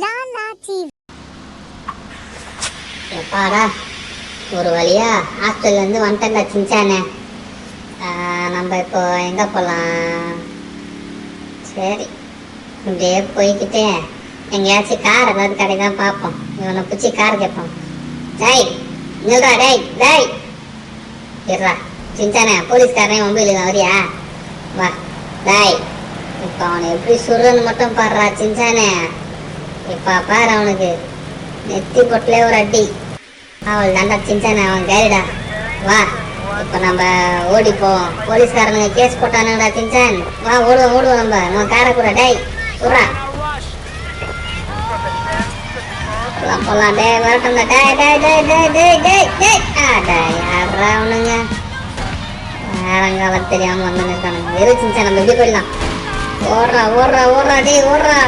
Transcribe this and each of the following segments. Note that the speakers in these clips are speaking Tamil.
லாலா டிவி எப்பாடா? ஒரு வழியா? ஹாஸ்டல்ல இருந்து வந்துட்டேன்டா சிஞ்சானே ஆஹ், நம்ம இப்போ எங்க போலாம்? சரி. இப்படியே போய்கிட்டே எங்கேயாச்சும் கார் ஏதாவது கிடைக்குதான் பார்ப்போம். இவனை பிடிச்சி கார் கேட்போம். டேய் நில்றா டேய் டேய். இருறா சிஞ்சானே போலீஸ்காரன் மொபைல் வரியா? வா. டேய் இப்போ அவனை எப்படி சுடுறன்னு மட்டும் பாடுறா சிஞ்சானே இப்போ பாரு அவனுக்கு. நெத்தி பொட்டிலே ஒரு அடி. அவள் தாண்டா சின்சானே அவன் கேரிடா வா இப்போ நம்ம ஓடி போவோம். போலீஸ்காரனுங்க கேஸ் போட்டானுங்கடா சின்சான் வா ஓடுவோம் ஓடுவோம் நம்ம. நம்ம காரை கூட டேய் சுடுறா போலாம் டேய் வரட்டும் டேய் டேய் டேய் டேய் டேய் டேய் டேய். ஆடா யாரா அவனுங்க? நேரங்காலம் தெரியாம வந்து நிற்கானுங்க வெறும் சின்சான் நம்ம எப்படி போயிடலாம். ஓடுறா ஓடுறா ஓடுறா டேய் ஓடுறா.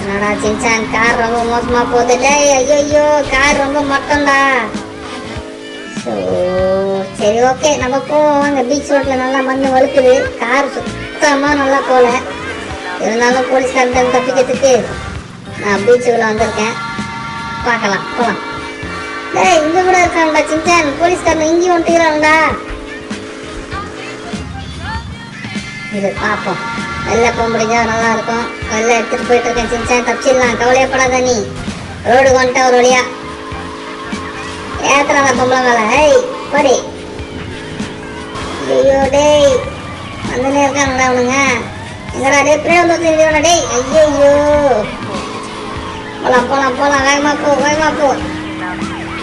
என்னடா சின்சான் கார் ரொம்ப மோசமா போகுது. டேய் ஐயோ கார் ரொம்ப மொட்டம்டா. ஸோ சரி ஓகே நம்ம போவோம். அங்கே பீச் ரோட்ல நல்லா மண்ணு வலுக்குது கார் சுத்தமா நல்லா போகல இருந்தாலும் போலீஸ்காரன் தப்பிக்கிறதுக்கு நான் பீச்சுக்குள்ள வந்திருக்கேன். பார்க்கலாம் போலாம். டேய் இங்க கூட இருக்காங்கடா சின்சான். போலீஸ்காரன் இங்கேயும் வந்துக்கிறாங்கடா இது பார்ப்போம். வெளில போக முடிஞ்சா நல்லா இருக்கும் வெளில எடுத்துட்டு போயிட்டு இருக்கேன் சின்சான் தப்பிச்சிடலாம். கவலையப்படாத நீ. ரோடு வந்துட்ட ஒரு வழியா. ஏத்துறாங்க பொம்பளை ஹேய் படி. ஐயோ டேய். வந்துனே இருக்காங்கடா அவனுங்க. எங்கடா டேய் பிரேம் தோத்து டேய். ஐயோ போலாம் போலாம் போலாம். வேகமா போ வேகமா போ.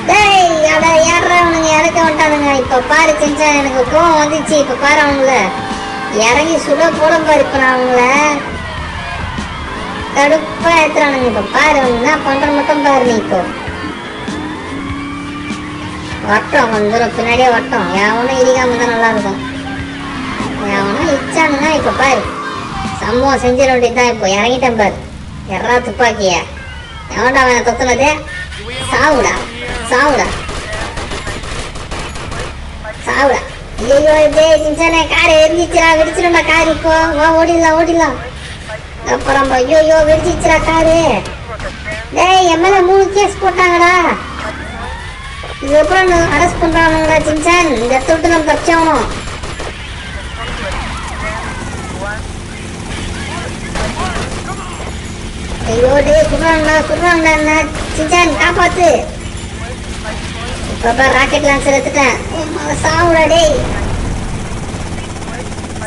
டேய் அட ஏறுறவனுங்க அவனுங்க? இறக்க வந்துட்டானுங்க? இப்ப பாரு செஞ்சா எனக்கு கோவம் வந்துச்சு. இப்ப பாரு அவங்கள இறங்கி சுட கூட பாரு நான் அவங்கள கடுப்பா ஏத்துறானுங்க இப்ப பாரு என்ன பண்ற மட்டும் பாரு நீ இப்போ. வட்டம் வந்துடும் பின்னாடியே வட்டம். எவனும் இடிக்காம தான் நல்லா இருக்கும். எவனும் இச்சானுன்னா இப்ப பாரு. சம்பவம் செஞ்சிட வேண்டியதுதான் இப்போ. இறங்கிட்டேன் பாரு. எறா துப்பாக்கிய. எவன்டா அவனை தொத்துனது? சாவுடா. சாவுடா. சாவுடா. ஐயோ டேய் சின்சானே காரை எரிஞ்சிச்சுரா வெடிச்சிடும்டா கார் இப்போ. வா ஓடிடலாம் ஓடிடலாம். அப்புறம் ஐயோ ஐயோ காரு. டேய் என் மூணு கேஸ் போட்டாங்கடா. இதுக்கப்புறம் அரெஸ்ட் பண்ணுறாங்கடா சின்சான். இந்த இடத்த விட்டு நம்ம தப்பிச்சாகணும் ஐயோ டேய் சுடுறாங்கண்ணா சுடுறாங்கண்ணா என்ன? காப்பாற்று பாப்பா ராக்கெட் லான்ச்சர் எடுத்துட்டேன். சாவுடா டேய்.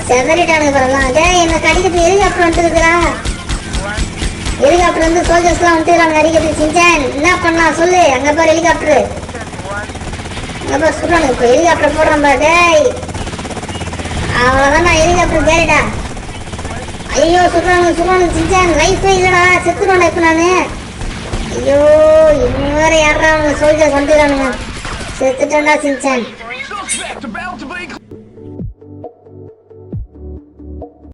செதறிட்டானுங்க பரலாம் டேய் என்ன கடிக்கிறது ஹெலிகாப்டர் வந்துருக்குறா ஹெலிகாப்டர் வந்து சோல்ஜர்ஸ்லாம் வந்துருக்காங்க அடிக்கிறது சிஞ்சான். என்ன பண்ணலாம் சொல்லு. அங்க பாரு ஹெலிகாப்டர் அங்க பாரு சுடுறானுங்க இப்போ. ஹெலிகாப்டர் போடுறான் பாரு டேய். அவ்வளோதான் நான் ஹெலிகாப்டர் கேரிடா ஐயோ சுடுறானுங்க சுடுறானுங்க சிஞ்சான். லைஃபே இல்லைடா. செத்துருவான்டா இப்போ நான். ஐயோ இன்னும் வேற யாரா அவங்க சோல்ஜர்ஸ் வந்துடுறானுங்க Sir, ito na, Sinchan.